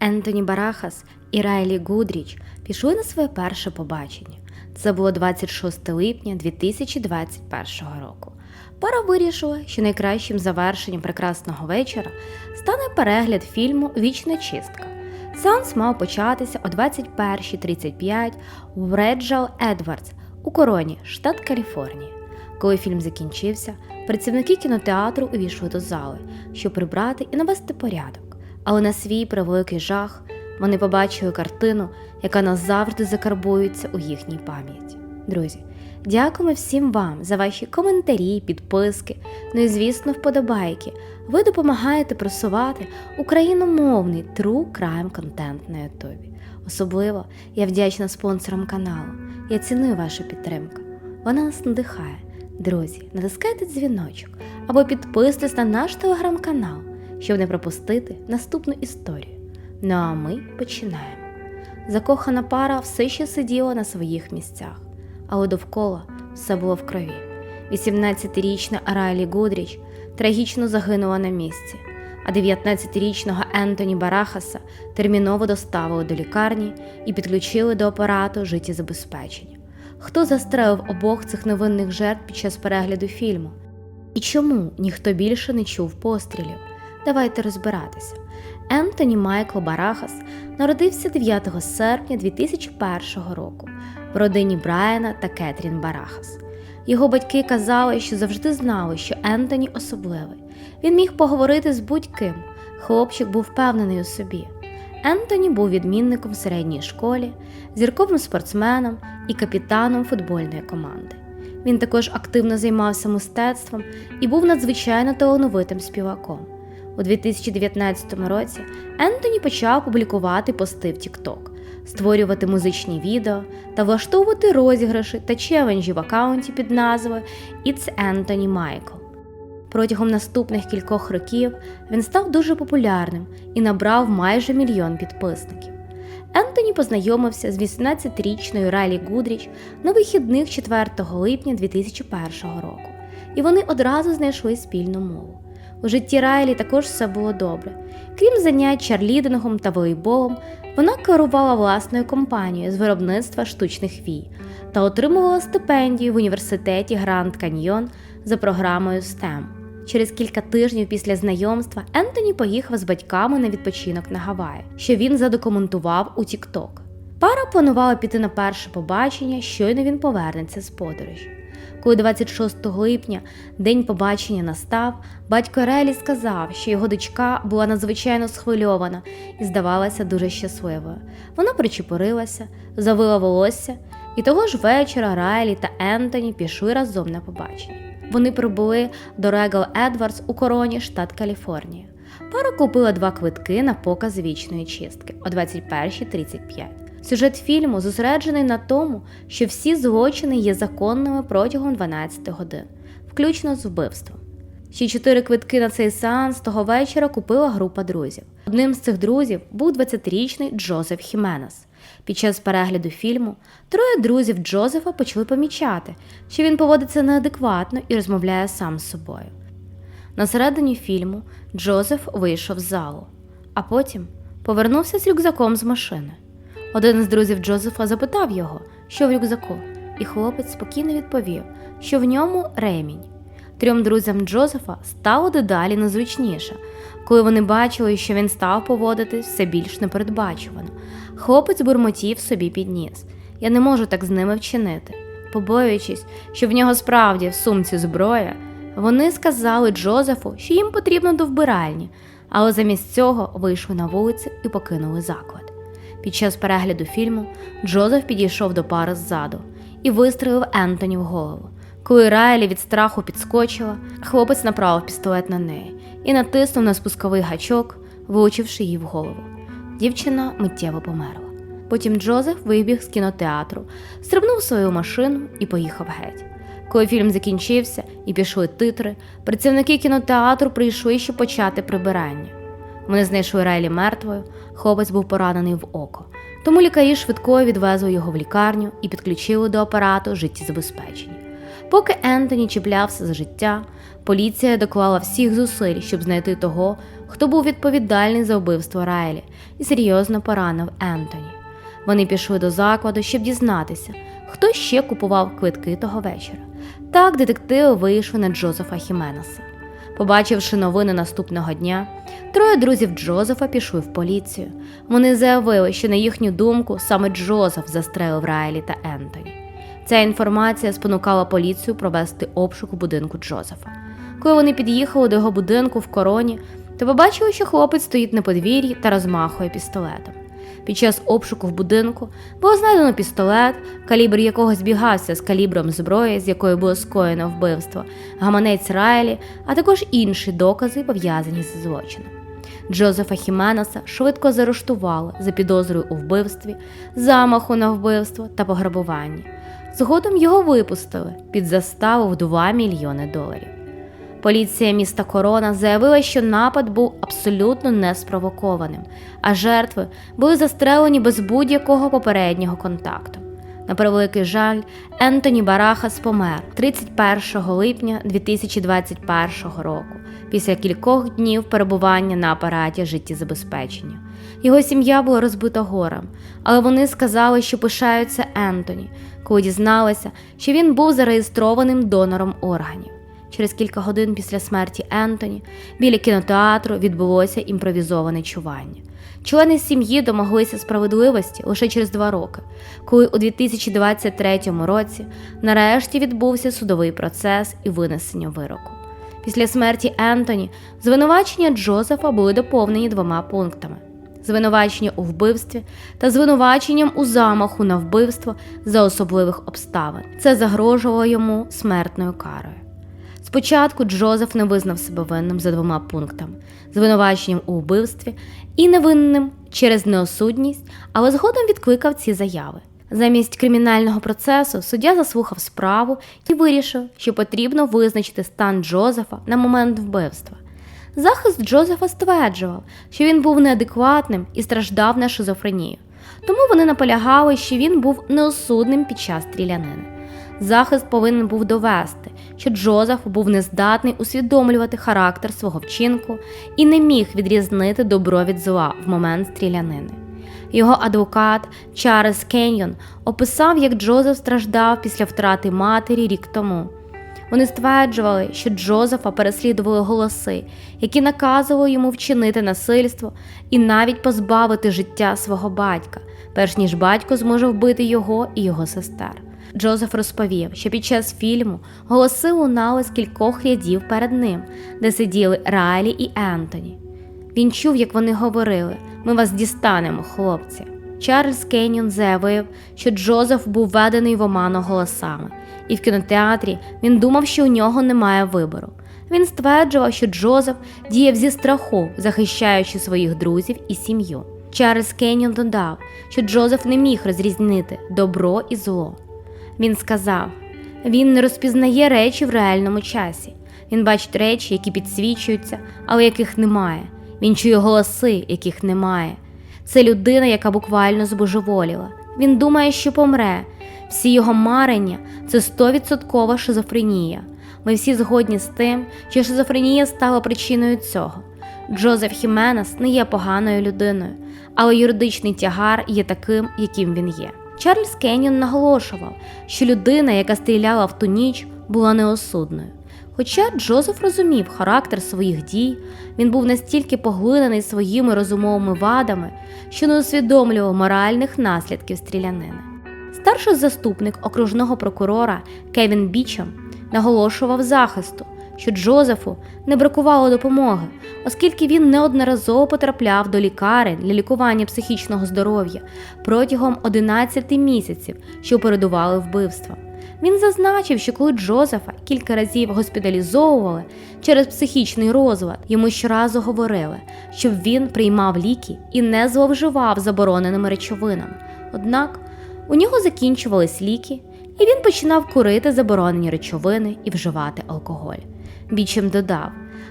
Ентоні Барахас і Райлі Гудріч пішли на своє перше побачення. Це було 26 липня 2021 року. Пара вирішила, що найкращим завершенням прекрасного вечора стане перегляд фільму Вічна чистка. Сеанс мав початися о 21.35 в Реджал Едвардс у Короні, штат Каліфорнія. Коли фільм закінчився, працівники кінотеатру увійшли до зали, щоб прибрати і навести порядок. Але на свій превеликий жах вони побачили картину, яка назавжди закарбується у їхній пам'яті. Друзі, дякуємо всім вам за ваші коментарі, підписки, ну і звісно, вподобайки. Ви допомагаєте просувати україномовний true crime контент на Ютубі. Особливо я вдячна спонсорам каналу. Я ціную вашу підтримку. Вона нас надихає. Друзі, натискайте дзвіночок або підписуйтесь на наш телеграм-канал, щоб не пропустити наступну історію. Ну а ми починаємо. Закохана пара все ще сиділа на своїх місцях, але довкола все було в крові. 18-річна Райлі Гудріч трагічно загинула на місці, а 19-річного Ентоні Барахаса терміново доставили до лікарні і підключили до апарату життєзабезпечення. Хто застрелив обох цих невинних жертв під час перегляду фільму? І чому ніхто більше не чув пострілів? Давайте розбиратися. Ентоні Майкл Барахас народився 9 серпня 2001 року в родині Брайана та Кетрін Барахас. Його батьки казали, що завжди знали, що Ентоні особливий. Він міг поговорити з будь-ким. Хлопчик був впевнений у собі. Ентоні був відмінником в середній школі, зірковим спортсменом і капітаном футбольної команди. Він також активно займався мистецтвом і був надзвичайно талановитим співаком. У 2019 році Ентоні почав публікувати пости в TikTok, створювати музичні відео та влаштовувати розіграші та челенджі в аккаунті під назвою It's Anthony Michael. Протягом наступних кількох років він став дуже популярним і набрав майже мільйон підписників. Ентоні познайомився з 18-річною Райлі Гудріч на вихідних 4 липня 2001 року, і вони одразу знайшли спільну мову. У житті Райлі також все було добре. Крім занять чарлідингом та волейболом, вона керувала власною компанією з виробництва штучних вій та отримувала стипендію в університеті Гранд Каньйон за програмою STEM. Через кілька тижнів після знайомства Ентоні поїхав з батьками на відпочинок на Гаваї, що він задокументував у TikTok. Пара планувала піти на перше побачення, щойно він повернеться з подорожі. Коли 26 липня день побачення настав, батько Релі сказав, що його дочка була надзвичайно схвильована і здавалася дуже щасливою. Вона причепурилася, завила волосся, і того ж вечора Райлі та Ентоні пішли разом на побачення. Вони прибули до Regal Edwards у короні, штат Каліфорнія. Пара купила два квитки на показ вічної чистки о 21.35. Сюжет фільму зосереджений на тому, що всі злочини є законними протягом 12 годин, включно з вбивством. Ще чотири квитки на цей сеанс того вечора купила група друзів. Одним з цих друзів був 20-річний Джозеф Хіменес. Під час перегляду фільму троє друзів Джозефа почали помічати, що він поводиться неадекватно і розмовляє сам з собою. На середині фільму Джозеф вийшов з залу, а потім повернувся з рюкзаком з машини. Один з друзів Джозефа запитав його, що в рюкзаку, і хлопець спокійно відповів, що в ньому ремінь. Трьом друзям Джозефа стало дедалі незручніше, коли вони бачили, що він став поводитись все більш непередбачувано. Хлопець бурмотів собі підніс. Я не можу так з ними вчинити. Побоюючись, що в нього справді в сумці зброя, вони сказали Джозефу, що їм потрібно до вбиральні, але замість цього вийшли на вулицю і покинули заклад. Під час перегляду фільму Джозеф підійшов до пари ззаду і вистрелив Ентоні в голову. Коли Райлі від страху підскочила, хлопець направив пістолет на неї і натиснув на спусковий гачок, влучивши її в голову. Дівчина миттєво померла. Потім Джозеф вибіг з кінотеатру, стрибнув свою машину і поїхав геть. Коли фільм закінчився і пішли титри, працівники кінотеатру прийшли, щоб почати прибирання. Вони знайшли Райлі мертвою, хлопець був поранений в око. Тому лікарі швидкою відвезли його в лікарню і підключили до апарату життєзабезпечення. Поки Ентоні чіплявся за життя, поліція доклала всіх зусиль, щоб знайти того, хто був відповідальний за вбивство Райлі і серйозно поранив Ентоні. Вони пішли до закладу, щоб дізнатися, хто ще купував квитки того вечора. Так детективи вийшли на Джозефа Хіменеса. Побачивши новини наступного дня, троє друзів Джозефа пішли в поліцію. Вони заявили, що на їхню думку саме Джозеф застрелив Райлі та Ентоні. Ця інформація спонукала поліцію провести обшук у будинку Джозефа. Коли вони під'їхали до його будинку в короні, то побачили, що хлопець стоїть на подвір'ї та розмахує пістолетом. Під час обшуку в будинку було знайдено пістолет, калібр якого збігався з калібром зброї, з якою було скоєно вбивство, гаманець Райлі, а також інші докази, пов'язані з злочином. Джозефа Хіменеса швидко заарештували за підозрою у вбивстві, замаху на вбивство та пограбуванні. Згодом його випустили під заставу в 2 мільйони доларів. Поліція міста Корона заявила, що напад був абсолютно неспровокованим, а жертви були застрелені без будь-якого попереднього контакту. На превеликий жаль, Ентоні Барахас помер 31 липня 2021 року після кількох днів перебування на апараті життєзабезпечення. Його сім'я була розбита горем, але вони сказали, що пишаються Ентоні, коли дізналися, що він був зареєстрованим донором органів. Через кілька годин після смерті Ентоні біля кінотеатру відбулося імпровізоване чування. Члени сім'ї домоглися справедливості лише через два роки, коли у 2023 році нарешті відбувся судовий процес і винесення вироку. Після смерті Ентоні звинувачення Джозефа були доповнені двома пунктами: звинувачення у вбивстві та звинуваченням у замаху на вбивство за особливих обставин. Це загрожувало йому смертною карою. Спочатку Джозеф не визнав себе винним за двома пунктами: звинуваченням у вбивстві і невинним через неосудність, але згодом відкликав ці заяви. Замість кримінального процесу суддя заслухав справу і вирішив, що потрібно визначити стан Джозефа на момент вбивства. Захист Джозефа стверджував, що він був неадекватним і страждав на шизофренію, тому вони наполягали, що він був неосудним під час стрілянини. Захист повинен був довести, що Джозеф був нездатний усвідомлювати характер свого вчинку і не міг відрізнити добро від зла в момент стрілянини. Його адвокат Чарльз Кеньйон описав, як Джозеф страждав після втрати матері рік тому. Вони стверджували, що Джозефа переслідували голоси, які наказували йому вчинити насильство і навіть позбавити життя свого батька, перш ніж батько зможе вбити його і його сестер. Джозеф розповів, що під час фільму голоси лунали з кількох рядів перед ним, де сиділи Райлі і Ентоні. Він чув, як вони говорили: Ми вас дістанемо, хлопці. Чарльз Кеннон заявив, що Джозеф був введений в оману голосами, і в кінотеатрі він думав, що у нього немає вибору. Він стверджував, що Джозеф діяв зі страху, захищаючи своїх друзів і сім'ю. Чарльз Кеннон додав, що Джозеф не міг розрізнити добро і зло. Він сказав: він не розпізнає речі в реальному часі. Він бачить речі, які підсвічуються, але яких немає. Він чує голоси, яких немає. Це людина, яка буквально збожеволіла. Він думає, що помре. Всі його марення це стовідсоткова шизофренія. Ми всі згодні з тим, що шизофренія стала причиною цього. Джозеф Хіменес не є поганою людиною, але юридичний тягар є таким, яким він є. Чарльз Кеннон наголошував, що людина, яка стріляла в ту ніч, була неосудною. Хоча Джозеф розумів характер своїх дій, він був настільки поглинений своїми розумовими вадами, що не усвідомлював моральних наслідків стрілянини. Старший заступник окружного прокурора Кевін Бічем наголошував захисту, що Джозефу не бракувало допомоги, оскільки він неодноразово потрапляв до лікарень для лікування психічного здоров'я протягом 11 місяців, що передували вбивствам. Він зазначив, що коли Джозефа кілька разів госпіталізовували через психічний розлад, йому щоразу говорили, щоб він приймав ліки і не зловживав забороненими речовинами. Однак у нього закінчувались ліки, і він починав курити заборонені речовини і вживати алкоголь. Бічем додав,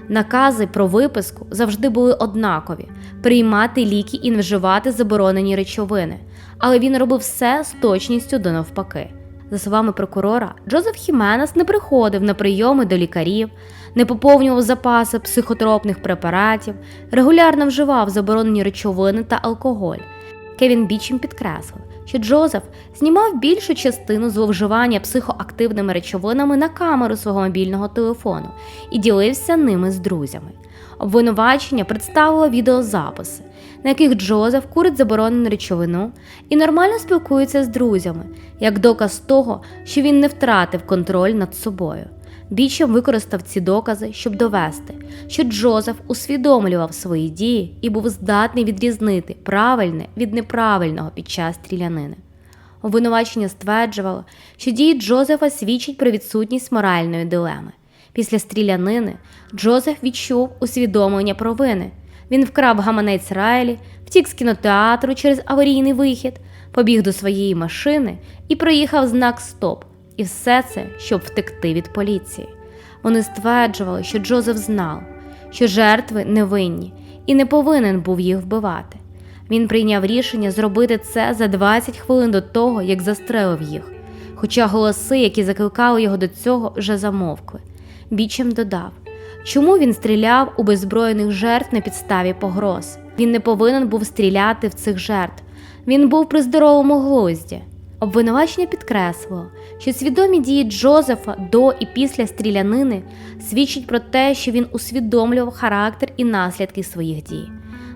накази про виписку завжди були однакові: приймати ліки і не вживати заборонені речовини, але він робив все з точністю до навпаки. За словами прокурора, Джозеф Хіменес не приходив на прийоми до лікарів, не поповнював запаси психотропних препаратів, регулярно вживав заборонені речовини та алкоголь. Кевін Бічем підкреслив, що Джозеф знімав більшу частину зловживання психоактивними речовинами на камеру свого мобільного телефону і ділився ними з друзями. Обвинувачення представило відеозаписи, на яких Джозеф курить заборонену речовину і нормально спілкується з друзями, як доказ того, що він не втратив контроль над собою. Бічем використав ці докази, щоб довести, що Джозеф усвідомлював свої дії і був здатний відрізнити правильне від неправильного під час стрілянини. Обвинувачення стверджувало, що дії Джозефа свідчать про відсутність моральної дилеми. Після стрілянини Джозеф відчув усвідомлення провини. Він вкрав гаманець Райлі, втік з кінотеатру через аварійний вихід, побіг до своєї машини і проїхав знак Стоп. І все це, щоб втекти від поліції. Вони стверджували, що Джозеф знав, що жертви невинні і не повинен був їх вбивати. Він прийняв рішення зробити це за 20 хвилин до того, як застрелив їх, хоча голоси, які закликали його до цього, вже замовкли. Бічем додав, чому він стріляв у беззброєних жертв на підставі погроз. Він не повинен був стріляти в цих жертв. Він був при здоровому глузді. Обвинувачення підкреслило, що свідомі дії Джозефа до і після стрілянини свідчать про те, що він усвідомлював характер і наслідки своїх дій,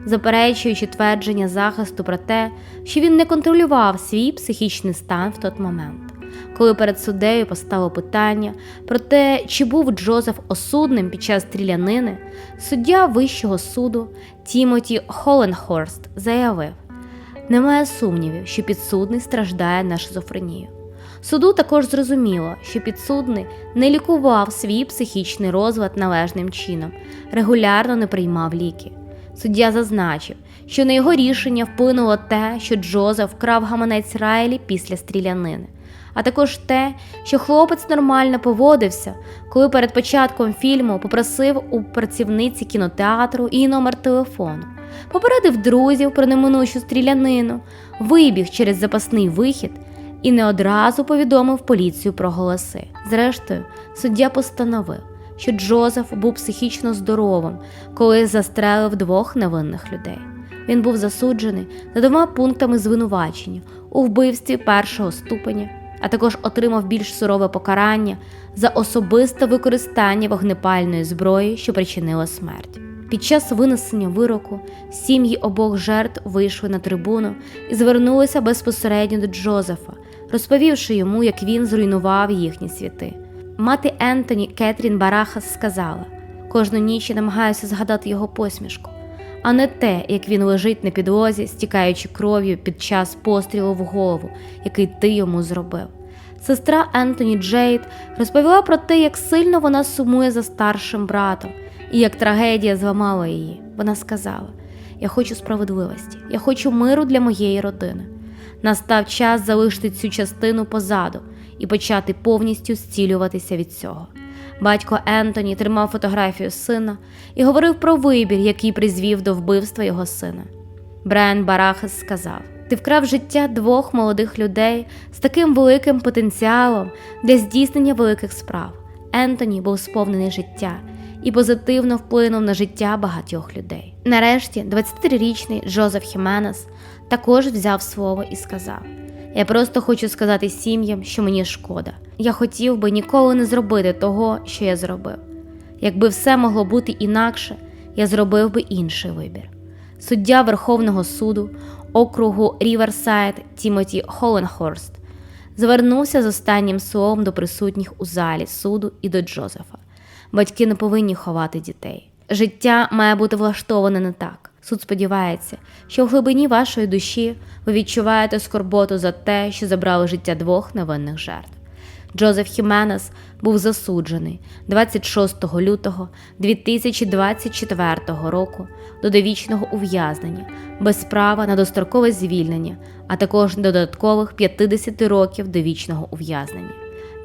заперечуючи твердження захисту про те, що він не контролював свій психічний стан в той момент. Коли перед суддею постало питання про те, чи був Джозеф осудним під час стрілянини, суддя Вищого суду Тімоті Холенхорст заявив, немає сумнівів, що підсудний страждає на шизофренію. Суду також зрозуміло, що підсудний не лікував свій психічний розлад належним чином, регулярно не приймав ліки. Суддя зазначив, що на його рішення вплинуло те, що Джозеф вкрав гаманець Райлі після стрілянини, а також те, що хлопець нормально поводився, коли перед початком фільму попросив у працівниці кінотеатру і номер телефону попередив друзів про неминучу стрілянину, вибіг через запасний вихід і не одразу повідомив поліцію про голоси. Зрештою, суддя постановив, що Джозеф був психічно здоровим, коли застрелив двох невинних людей. Він був засуджений за двома пунктами звинувачення у вбивстві першого ступеня, а також отримав більш сурове покарання за особисте використання вогнепальної зброї, що причинило смерть. Під час винесення вироку сім'ї обох жертв вийшли на трибуну і звернулися безпосередньо до Джозефа, розповівши йому, як він зруйнував їхні світи. Мати Ентоні Кетрін Барахас сказала: кожну ніч я намагаюся згадати його посмішку, а не те, як він лежить на підлозі, стікаючи кров'ю під час пострілу в голову, який ти йому зробив. Сестра Ентоні Джейд розповіла про те, як сильно вона сумує за старшим братом і як трагедія зламала її. Вона сказала: Я хочу справедливості, я хочу миру для моєї родини. Настав час залишити цю частину позаду і почати повністю зцілюватися від цього. Батько Ентоні тримав фотографію сина і говорив про вибір, який призвів до вбивства його сина. Брайан Барахес сказав: Ти вкрав життя двох молодих людей з таким великим потенціалом для здійснення великих справ. Ентоні був сповнений життя і позитивно вплинув на життя багатьох людей. Нарешті, 23-річний Джозеф Хіменес також взяв слово і сказав: Я просто хочу сказати сім'ям, що мені шкода. Я хотів би ніколи не зробити того, що я зробив. Якби все могло бути інакше, я зробив би інший вибір. Суддя Верховного суду округу Ріверсайд Тімоті Холенхорст звернувся з останнім словом до присутніх у залі суду і до Джозефа. Батьки не повинні ховати дітей. Життя має бути влаштоване не так. Суд сподівається, що в глибині вашої душі ви відчуваєте скорботу за те, що забрали життя двох невинних жертв. Джозеф Хіменес був засуджений 26 лютого 2024 року до довічного ув'язнення без права на дострокове звільнення, а також додаткових 50 років довічного ув'язнення.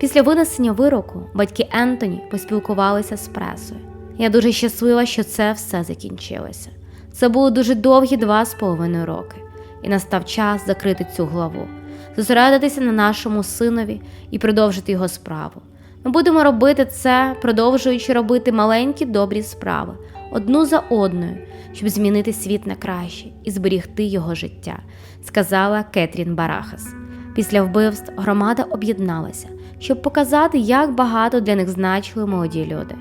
Після винесення вироку батьки Ентоні поспілкувалися з пресою. Я дуже щаслива, що це все закінчилося. Це були дуже довгі два з половиною роки, і настав час закрити цю главу. зосередитися на нашому синові і продовжити його справу. Ми будемо робити це, продовжуючи робити маленькі добрі справи одну за одною, щоб змінити світ на краще і зберігти його життя, сказала Кетрін Барахас. Після вбивств громада об'єдналася, щоб показати, як багато для них значили молоді люди.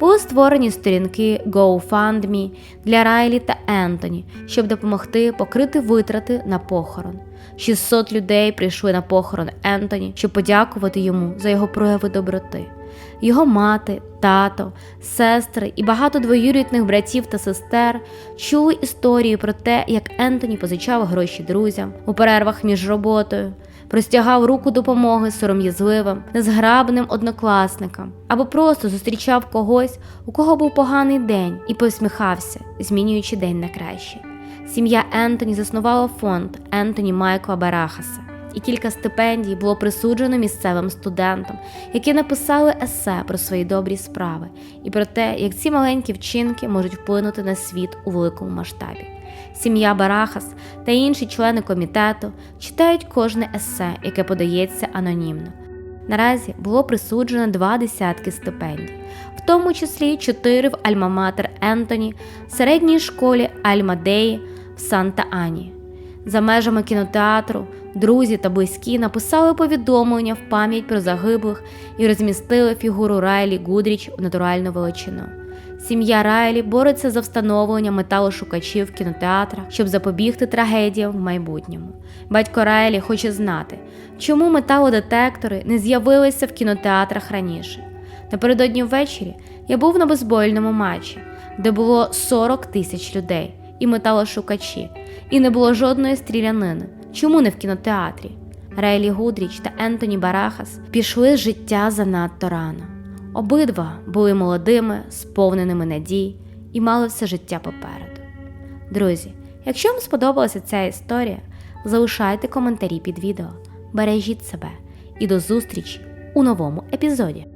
Були створені сторінки GoFundMe для Райлі та Ентоні, щоб допомогти покрити витрати на похорон. 600 людей прийшли на похорон Ентоні, щоб подякувати йому за його прояви доброти. Його мати, тато, сестри і багато двоюрідних братів та сестер чули історії про те, як Ентоні позичав гроші друзям у перервах між роботою, простягав руку допомоги сором'язливим, незграбним однокласникам або просто зустрічав когось, у кого був поганий день, і посміхався, змінюючи день на краще. Сім'я Ентоні заснувала фонд Ентоні Майкла Барахаса, і кілька стипендій було присуджено місцевим студентам, які написали есе про свої добрі справи і про те, як ці маленькі вчинки можуть вплинути на світ у великому масштабі. Сім'я Барахас та інші члени комітету читають кожне есе, яке подається анонімно. Наразі було присуджено два десятки стипендій, в тому числі чотири в Альма-Матер Ентоні, середній школі Альма-Деї в Санта-Ані. За межами кінотеатру друзі та близькі написали повідомлення в пам'ять про загиблих і розмістили фігуру Райлі Гудріч у натуральну величину. Сім'я Райлі бореться за встановлення металошукачів в кінотеатрах, щоб запобігти трагедіям в майбутньому. Батько Райлі хоче знати, чому металодетектори не з'явилися в кінотеатрах раніше. Напередодні ввечері я був на бейсбольному матчі, де було 40 тисяч людей і металошукачі, і не було жодної стрілянини. Чому не в кінотеатрі? Рейлі Гудріч та Ентоні Барахас пішли з життя занадто рано. Обидва були молодими, сповненими надій і мали все життя попереду. Друзі, якщо вам сподобалася ця історія, залишайте коментарі під відео, бережіть себе і до зустрічі у новому епізоді.